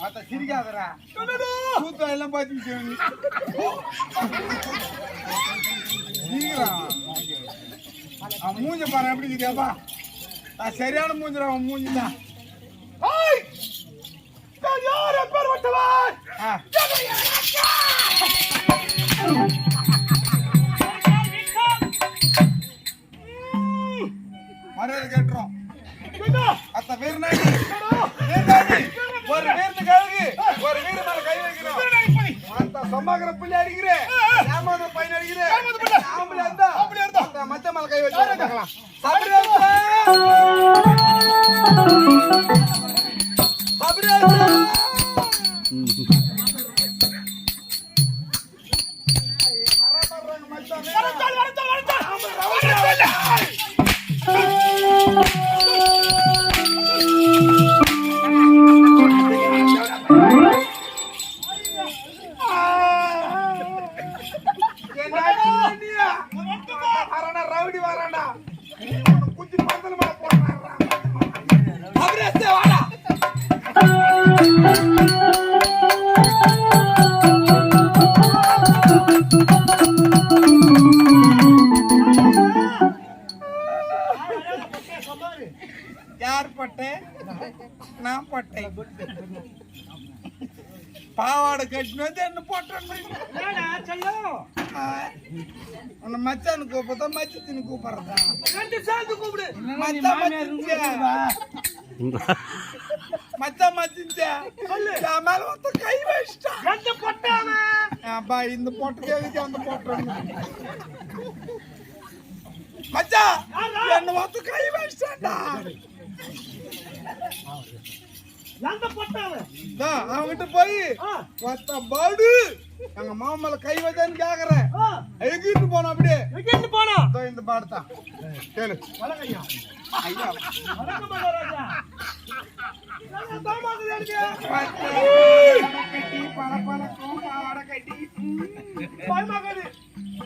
மத்த சிரிக்காதடா. கூத்த எல்லாம் பாத்து அவன் மூஞ்ச பாரு எப்படி இருக்கியாப்பா நான் சரியான மூஞ்சடா அவன் மூஞ்சி தான். யார் எப்பேர் விட்டவன் மரியாதை கேட்டுறோம். அத்த வீரத்து கழுகு ஒரு வீர மேல கை வைக்கணும். அந்த சம்மாக்கிற பிள்ளை அடிக்கிறேன் ஏமாந்த பையன் அடிக்கிறேன் ஆம்பளை இருந்தா ஆம்பளை இருந்தா. அந்த மச்ச மேல கை வச்சு சபரியாசா ரவுடி வராண்டா குச்சி பந்தல போடுறான் அவரே வாடா. யார் பட்டை? நான் பட்டை. பாவாடை கட்டினது என்ன போட்டேன் உன்னை மச்சான்னு கூப்பிட்டா மச்சத்தின்னு கூப்பிடுறதா? ரெண்டு சேர்ந்து கூப்பிடு. மச்சான் மச்சின்ச்சே மச்சான் மச்சின்ச்சே என் மேல ஒருத்த கை வச்சிட்டான் எந்த பொட்டாம அப்பா இந்த போட்டு எதுக்கு அந்த போட்டு மச்சான் என்ன ஒருத்த கை வச்சிட்டான்டா. அவன்கிட்ட போய் பாடு. எங்க மாமல கை வச்சான்னு கேக்குறேன். எகிட்டு போன அப்படியே. எங்கிட்டு போனா? இதோ இந்த பாடுதான். கேளு. வணக்கம்யா. ஐயா. வணக்கம் எனக்கு கட்டி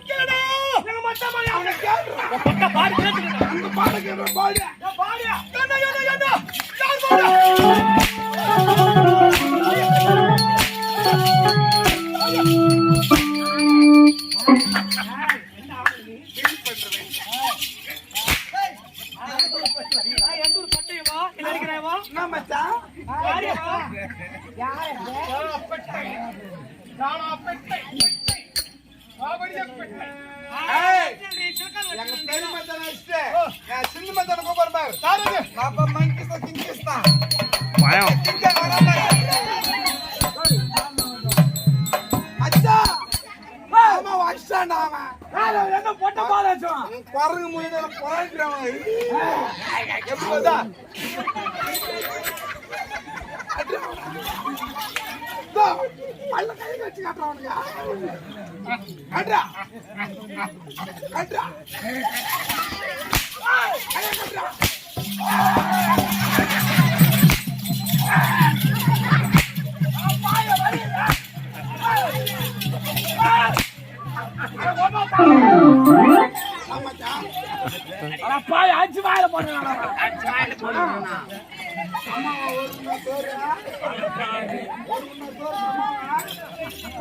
கேடா எங்க மச்சான் அவனை பாடு. மச்சான் பெரிய மச்சான் பாரு. அப்ப மங்கிஸ்தா, வராம. மச்சான், ஆமா, வச்சிட்டான்டா அவன். என்ன பொட்ட உன் குரங்கு. எப்படி பல்ல கை வச்சு காட்டுறான் அவனுக்கு. காட்டுறா. காட்டுறா. ஏய், கையை காட்டுறா. அஞ்சு வாயில போடுறானா அம்மா, ஒரு மணி நேரம் ஒரு மணி நேரம்